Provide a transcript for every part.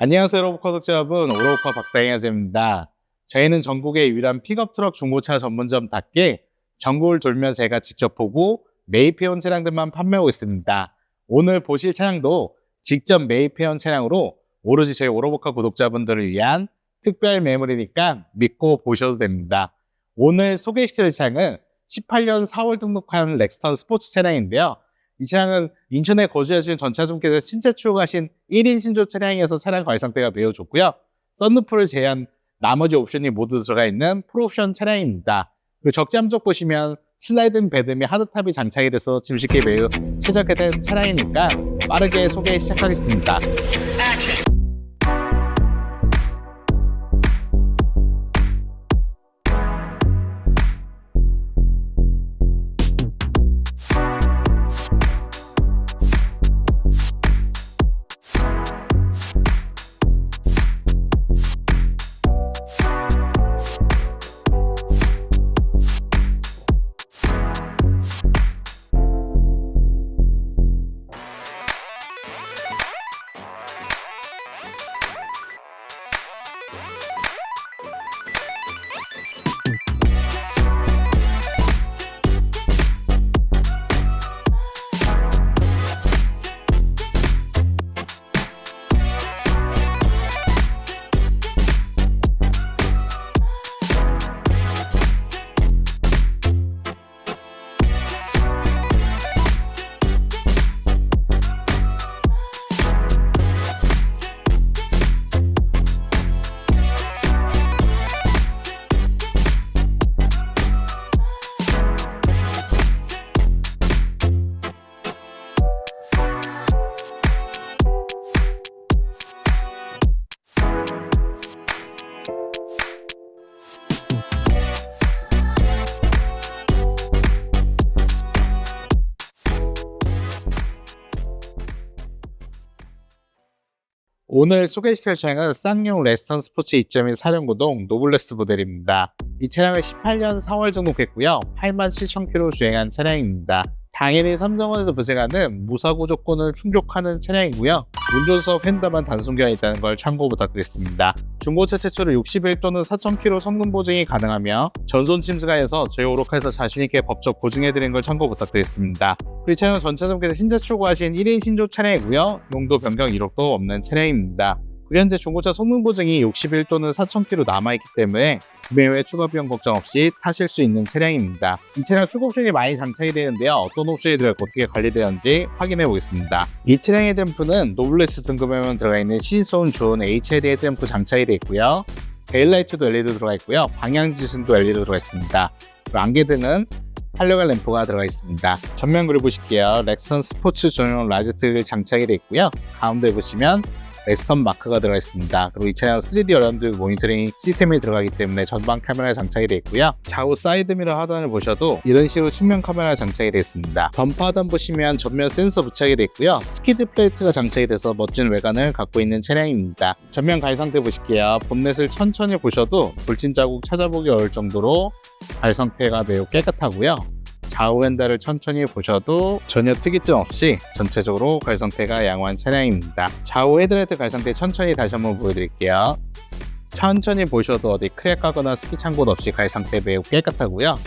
안녕하세요, 로보커 독자 여러분. 오로보커 박사행아재입니다. 저희는 전국의 유일한 픽업 트럭 중고차 전문점답게 전국을 돌며 제가 직접 보고 매입해온 차량들만 판매하고 있습니다. 오늘 보실 차량도 직접 매입해온 차량으로 오로지 저희 오로보커 구독자분들을 위한 특별 매물이니까 믿고 보셔도 됩니다. 오늘 소개시킬 차량은 18년 4월 등록한 렉스턴 스포츠 차량인데요. 이 차량은 인천에 거주하시는 전차주분께서 신차 추구하신 1인 신조 차량이어서 차량 관리 상태가 매우 좋고요. 썬루프를 제한 나머지 옵션이 모두 들어가 있는 풀옵션 차량입니다. 그리고 적재 함쪽 보시면 슬라이딩 베드 및 하드탑이 장착이 돼서 짐 싣기 매우 최적화된 차량이니까 빠르게 소개 시작하겠습니다. 오늘 소개시킬 차량은 쌍용 레스턴 스포츠 2.1 사령고동 노블레스 모델입니다. 이 차량은 18년 4월 등록했고요. 87,000km 주행한 차량입니다. 당연히 삼성원에서 발생하는 무사고 조건을 충족하는 차량이고요. 운전석 휀다만 단순기가 있다는 걸 참고 부탁드리겠습니다. 중고차 최초로 60일 또는 4,000km 성능 보증이 가능하며 전손 침수가에서 저희 오로카에서 자신있게 법적 보증해드린 걸 참고 부탁드리겠습니다. 그 차량은 전차점께서 신차 출고하신 1인 신조 차량이고요. 용도 변경 이력도 없는 차량입니다. 현재 중고차 성능 보증이 60일 또는 4,000km 남아있기 때문에 구매 후에 추가 비용 걱정 없이 타실 수 있는 차량입니다. 이 차량 출고 옵션이 많이 장착이 되는데요. 어떤 옵션이 들어있고 어떻게 관리되는지 확인해 보겠습니다. 이 차량의 헤드램프는 노블레스 등급에만 들어가 있는 시소운 좋은 HID 헤드램프 장착이 되어 있고요. 데일라이트도 LED 들어가 있고요. 방향지순도 LED 들어가 있습니다. 안개등은 활력한 램프가 들어가 있습니다. 전면 그려 보실게요. 렉선 스포츠 전용 라이트를 장착이 되어 있고요. 가운데 보시면 렉스턴 마크가 들어가 있습니다. 그리고 이 차량 3D 어라운드 모니터링 시스템이 들어가기 때문에 전방 카메라 장착이 되어 있고요. 좌우 사이드 미러 하단을 보셔도 이런 식으로 측면 카메라 장착이 되어 있습니다. 범퍼 하단 보시면 전면 센서 부착이 되어 있고요. 스키드 플레이트가 장착이 돼서 멋진 외관을 갖고 있는 차량입니다. 전면 가위 상태 보실게요. 본넷을 천천히 보셔도 불친 자국 찾아보기 어려울 정도로 갈 상태가 매우 깨끗하고요. 좌우 핸들을 천천히 보셔도 전혀 특이점 없이 전체적으로 갈 상태가 양호한 차량입니다. 좌우 헤드라이트 갈 상태 천천히 다시 한번 보여드릴게요. 천천히 보셔도 어디 크랙하거나 스키 창곳 없이 갈 상태 매우 깨끗하고요.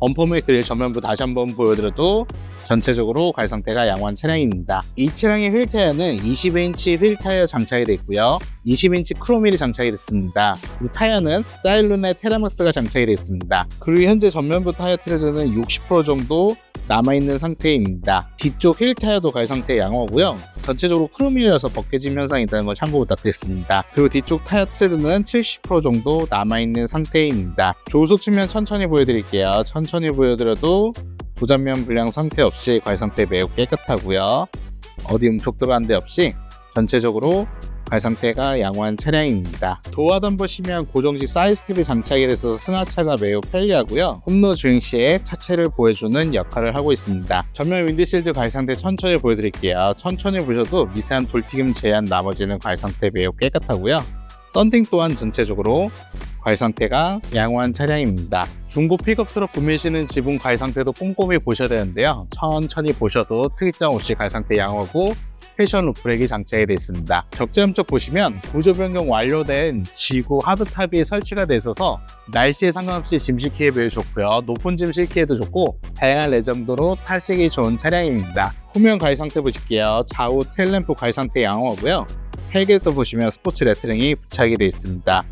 범퍼 및 그릴 전면부 다시 한번 보여드려도 전체적으로 갈 상태가 양호한 차량입니다. 이 차량의 휠 타이어는 20인치 휠 타이어 장착이 되어 있고요. 20인치 크로밀이 장착이 됐습니다. 그리고 타이어는 사일룬의 테라맥스가 장착이 되어 있습니다. 그리고 현재 전면부 타이어 트레드는 60% 정도 남아있는 상태입니다. 뒤쪽 휠 타이어도 갈 상태 양호고요. 전체적으로 크롬이라서 벗겨짐 현상이 있다는 걸 참고 부탁드리겠습니다. 그리고 뒤쪽 타이어 트레드는 70% 정도 남아있는 상태입니다. 조수석 측면 천천히 보여드릴게요. 천천히 보여드려도 도전면 불량 상태 없이 갈 상태 매우 깨끗하고요. 어디 움푹 들어간 데 없이 전체적으로 갈 상태가 양호한 차량입니다. 도어던 보시면 고정식 사이드 스텝이 장착이 돼서 승하차가 매우 편리하고요. 홈로 주행 시에 차체를 보여주는 역할을 하고 있습니다. 전면 윈드실드 갈 상태 천천히 보여드릴게요. 천천히 보셔도 미세한 돌튀김 제한 나머지는 갈 상태 매우 깨끗하고요. 썬팅 또한 전체적으로 갈 상태가 양호한 차량입니다. 중고 픽업 트럭 구매시는 지분 갈 상태도 꼼꼼히 보셔야 되는데요. 천천히 보셔도 특이점 없이 갈 상태 양호하고 패션 루프렉이 장착이 있습니다. 적재함 쪽 보시면 구조 변경 완료된 지구 하드탑이 설치가 돼 있어서 날씨에 상관없이 짐 싣기에 매우 좋고요. 높은 짐 싣기에도 좋고 다양한 레전드로 타시기 좋은 차량입니다. 후면 가위 상태 보실게요. 좌우 테일램프 가위 상태 양호하고요. 헬게도 보시면 스포츠 레터링이 부착이 되어 있습니다.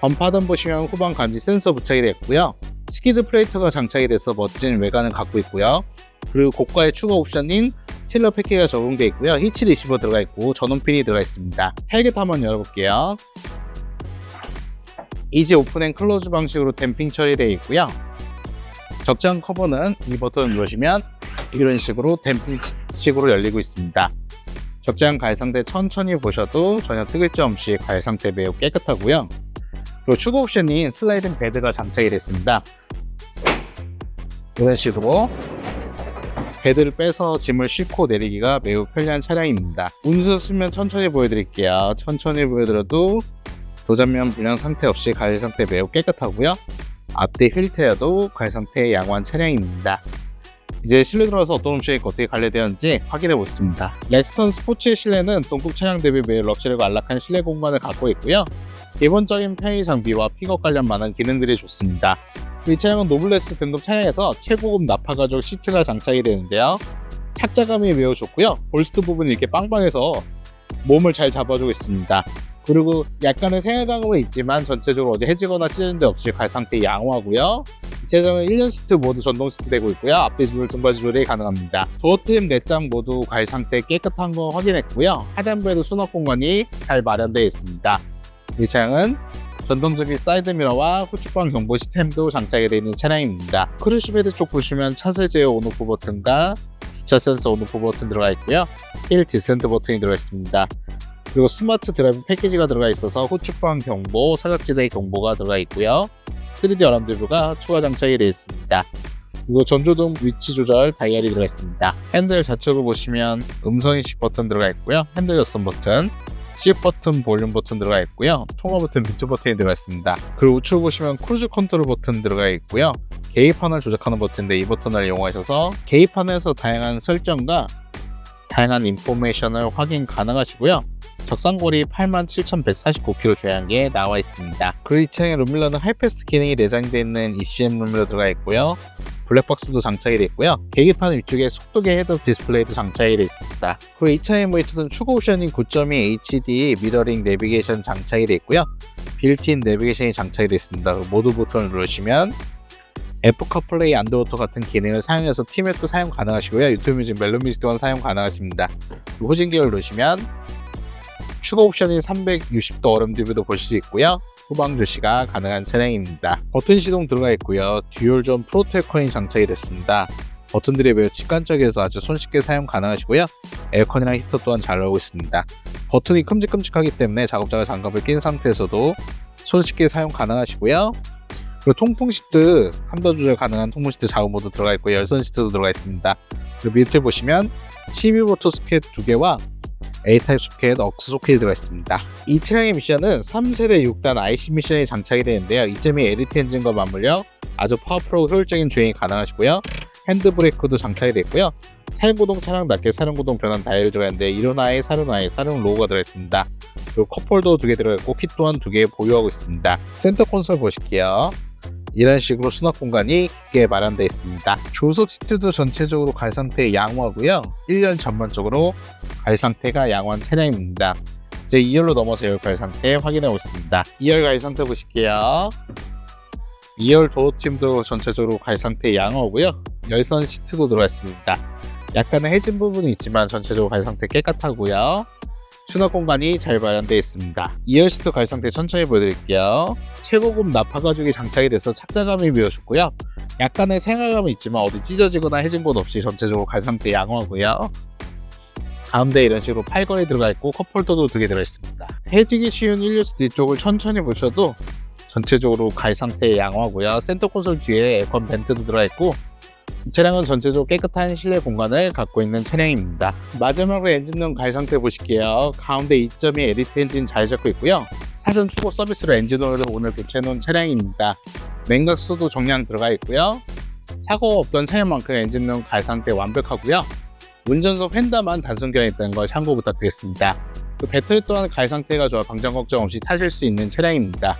범파든 보시면 후방 감지 센서 부착이 되어 있고요. 스키드 플레이트가 장착이 돼서 멋진 외관을 갖고 있고요. 그리고 고가의 추가 옵션인 틸러 패키가 적용되어 있고요. 히치 리시버 들어가 있고 전원핀이 들어가 있습니다. 헬게트 한번 열어볼게요. 이지 오픈 앤 클로즈 방식으로 댐핑 처리되어 있고요. 적정 커버는 이 버튼을 누르시면 이런 식으로 댐핑식으로 열리고 있습니다. 적재한 가해 상태 천천히 보셔도 전혀 특을 점 없이 가해 상태 매우 깨끗하고요. 그리고 추가 옵션인 슬라이딩 베드가 장착이 됐습니다. 이런 식으로 베드를 빼서 짐을 싣고 내리기가 매우 편리한 차량입니다. 운전 쓰면 천천히 보여드릴게요. 천천히 보여드려도 도전면 불량 상태 없이 가해 상태 매우 깨끗하고요. 앞뒤 휠 타이어도 가해 상태 양호한 차량입니다. 이제 실내 들어가서 어떤 옵션이 어떻게 관리되었는지 확인해 보겠습니다. 렉스턴 스포츠 실내는 동급 차량 대비 매우 럭셔리고 안락한 실내 공간을 갖고 있고요. 기본적인 편의 장비와 픽업 관련 많은 기능들이 좋습니다. 이 차량은 노블레스 등급 차량에서 최고급 나파 가죽 시트가 장착이 되는데요. 착자감이 매우 좋고요. 볼스트 부분이 이렇게 빵빵해서 몸을 잘 잡아주고 있습니다. 그리고 약간의 생활감은 있지만 전체적으로 어제 해지거나 찢어진 데 없이 갈 상태 양호하고요. 이 차량은 1년 시트 모두 전동 시트 되고 있고요. 앞뒤 조절, 등발 조절이 가능합니다. 도어트림 4장 모두 갈 상태 깨끗한 거 확인했고요. 하단부에도 수납 공간이 잘 마련되어 있습니다. 이 차량은 전동적인 사이드미러와 후측방 경보 시스템도 장착이 되어 있는 차량입니다. 크루시베드 쪽 보시면 차세 제어 온오프 버튼과 주차 센서 온오프 버튼 들어가 있고요. 힐 디센트 버튼이 들어가 있습니다. 그리고 스마트 드라이브 패키지가 들어가 있어서 후측방 경보, 사각지대 경보가 들어가 있고요. 3D 어람드뷰가 추가 장착이 되어 있습니다. 그리고 전조등 위치 조절 다이얼이 들어가 있습니다. 핸들 좌측을 보시면 음성 인식 버튼 들어가 있고요. 핸들 여선 버튼, C 버튼, 볼륨 버튼 들어가 있고요. 통화 버튼, 비트 버튼이 들어가 있습니다. 그리고 우측 보시면 크루즈 컨트롤 버튼 들어가 있고요. 계기판을 조작하는 버튼인데 이 버튼을 이용하셔서 계기판에서 다양한 설정과 다양한 인포메이션을 확인 가능하시고요. 적상거리 87,149km 주행하게 나와 있습니다. 그리고 이 차량에 룸밀러는 하이패스 기능이 내장되어 있는 ECM 룸밀러 들어가 있고요. 블랙박스도 장착이 되어 있고요. 계기판 위쪽에 속도계 헤드업 디스플레이도 장착이 되어 있습니다. 그리고 이 차의 모니터는 추가 옵션인 9.2 HD 미러링 내비게이션 장착이 되어 있고요. 빌트인 내비게이션이 장착이 되어 있습니다. 모드 버튼을 누르시면 애플 카플레이 안드로토 같은 기능을 사용해서 티맵도 사용 가능하시고요. 유튜브 뮤직, 멜로뮤직 또한 사용 가능하십니다. 후진 기어를 누르시면 추가 옵션인 360도 얼음 DV도 보실 수 있고요. 후방 주시가 가능한 차량입니다. 버튼 시동 들어가 있고요. 듀얼존 프로테컨이 장착이 됐습니다. 버튼들이 매우 직관적이어서 아주 손쉽게 사용 가능하시고요. 에어컨이랑 히터 또한 잘 나오고 있습니다. 버튼이 큼직큼직하기 때문에 작업자가 장갑을 낀 상태에서도 손쉽게 사용 가능하시고요. 그리고 통풍 시트 3도 조절 가능한 통풍 시트 작업 모드 들어가 있고 열선 시트도 들어가 있습니다. 그리고 밑에 보시면 12V 소켓 2개와 A타입 소켓, 억스 소켓이 들어가 있습니다. 이 차량의 미션은 3세대 6단 IC 미션이 장착이 되는데요. 이 점이 에리트 엔진과 맞물려 아주 파워풀하고 효율적인 주행이 가능하시고요. 핸드브레이크도 장착이 되어 있고요. 사륜구동 차량답게 사륜구동 변환 다이얼이 들어가 있는데 이로나의 사륜아의 사륜 로고가 들어 있습니다. 그리고 컵홀더 두 개 들어있고 키 또한 두 개 보유하고 있습니다. 센터 콘솔 보실게요. 이런 식으로 수납 공간이 깊게 마련되어 있습니다. 조속 시트도 전체적으로 갈 상태 양호하고요. 1년 전반적으로 갈 상태가 양호한 차량입니다. 이제 2열로 넘어서 2열 갈 상태 확인해 보겠습니다. 2열 갈 상태 보실게요. 2열 도어팀도 전체적으로 갈 상태 양호하고요. 열선 시트도 들어가 있습니다. 약간의 해진 부분이 있지만 전체적으로 갈 상태 깨끗하고요. 수납 공간이 잘 마련되어 있습니다. 2열 시트 갈 상태 천천히 보여드릴게요. 최고급 나파 가죽이 장착이 돼서 착자감이 좋고요. 약간의 생활감은 있지만 어디 찢어지거나 해진 곳 없이 전체적으로 갈 상태 양호하고요. 가운데 이런 식으로 팔걸이 들어가 있고 컵홀더도 두 개 들어있습니다. 해지기 쉬운 1류스 뒤쪽을 천천히 보셔도 전체적으로 갈 상태 양호하고요. 센터 콘솔 뒤에 에어컨 벤트도 들어가 있고 이 차량은 전체적으로 깨끗한 실내 공간을 갖고 있는 차량입니다. 마지막으로 엔진룸 갈 상태 보실게요. 가운데 2.2 에리트 엔진 잘 잡고 있고요. 사전 추고 서비스로 엔진오일을 오늘 교체해놓은 차량입니다. 냉각수도 정량 들어가 있고요. 사고 없던 차량만큼 엔진룸 갈 상태 완벽하고요. 운전석 휀다만 단순견이 있다는 걸 참고 부탁드리겠습니다. 그 배터리 또한 가해 상태가 좋아 방전 걱정 없이 타실 수 있는 차량입니다.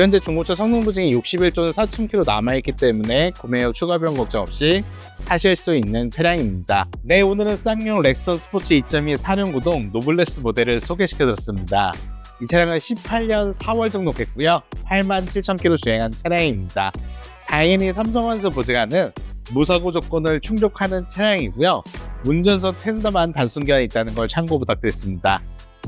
현재 중고차 성능 보증이 61 또는 4,000km 남아있기 때문에 구매 후 추가 비용 걱정 없이 타실 수 있는 차량입니다. 네, 오늘은 쌍용 렉스턴 스포츠 2.2 사륜구동 노블레스 모델을 소개시켜드렸습니다. 이 차량은 18년 4월 등록했고요. 87,000km 주행한 차량입니다. 당연히 삼성원서 보증하는 무사고 조건을 충족하는 차량이고요. 운전석 텐더만 단순견이 있다는 걸 참고 부탁드렸습니다.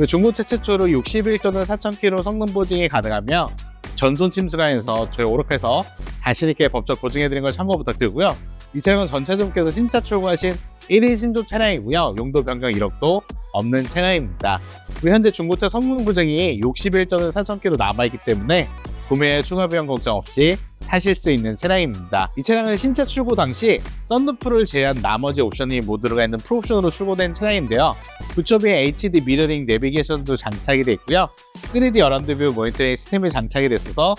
중고차 최초로 61 또는 4,000km 성능 보증이 가능하며 전손 침수관에서 저희 오락해서 자신있게 법적 보증해드린 걸 참고 부탁드리고요. 이 차량은 전차주분께서 신차 출고하신 1인 신조 차량이고요. 용도 변경 이력도 없는 차량입니다. 현재 중고차 성능 보증이 61 또는 4,000km 남아있기 때문에 구매에 추가 비용 걱정 없이 타실 수 있는 차량입니다. 이 차량은 신차 출고 당시 썬루프를 제외한 나머지 옵션이 모두 들어가 있는 풀옵션으로 출고된 차량인데요. 부처비에 HD 미러링 내비게이션도 장착이 되어 있고요. 3D 어라운드 뷰 모니터링 시스템이 장착이 됐어서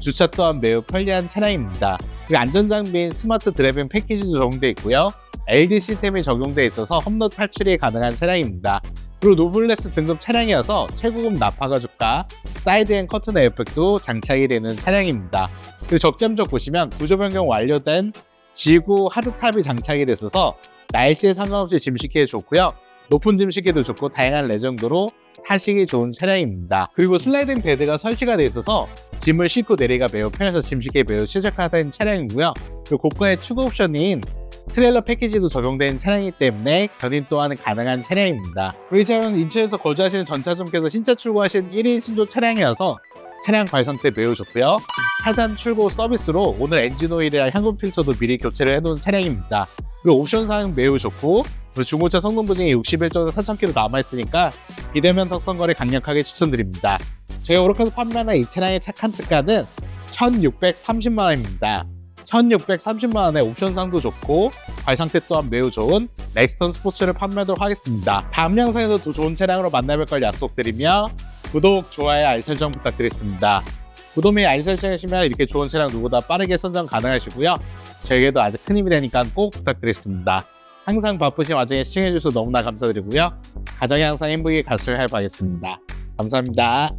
주차 또한 매우 편리한 차량입니다. 그리고 안전장비인 스마트 드라이빙 패키지도 적용되어 있고요. LD 시스템이 적용되어 있어서 험로 탈출이 가능한 차량입니다. 그리고 노블레스 등급 차량이어서 최고급 나파 가죽과 사이드 앤 커튼 에어백도 장착이 되는 차량입니다. 그리고 적재함적 보시면 구조 변경 완료된 지구 하드탑이 장착이 됐어서 날씨에 상관없이 짐식기에 좋고요. 높은 짐식기도 좋고 다양한 레정도로 타시기 좋은 차량입니다. 그리고 슬라이딩 베드가 설치가 되어 있어서 짐을 싣고 내리기가 매우 편해서 짐식기에 매우 최적화된 차량이고요. 그리고 고가의 추가 옵션인 트레일러 패키지도 적용된 차량이기 때문에 견인 또한 가능한 차량입니다. 이 차량은 인천에서 거주하시는 전차주분께서 신차 출고하신 1인 신조 차량이라서 차량 발 상태 매우 좋고요. 차잔 출고 서비스로 오늘 엔진 오일이랑 향금 필터도 미리 교체를 해놓은 차량입니다. 그리고 옵션 사항 매우 좋고 그리고 중고차 성능 보증이 61 또는 4,000km 남아있으니까 비대면 턱선거를 강력하게 추천드립니다. 저희 오르카에서 판매하는 이 차량의 착한 특가는 1,630만원입니다. 1,630만원에 옵션상도 좋고 발 상태 또한 매우 좋은 렉스턴 스포츠를 판매하도록 하겠습니다. 다음 영상에서 더 좋은 차량으로 만나뵐 걸 약속드리며 구독, 좋아요, 알림 설정 부탁드리겠습니다. 구독 및 알림 설정하시면 이렇게 좋은 차량 누구보다 빠르게 선정 가능하시고요. 저에게도 아주 큰 힘이 되니까 꼭 부탁드리겠습니다. 항상 바쁘신 와중에 시청해주셔서 너무나 감사드리고요. 가정이 항상 행복히 갔을 바라겠습니다. 감사합니다.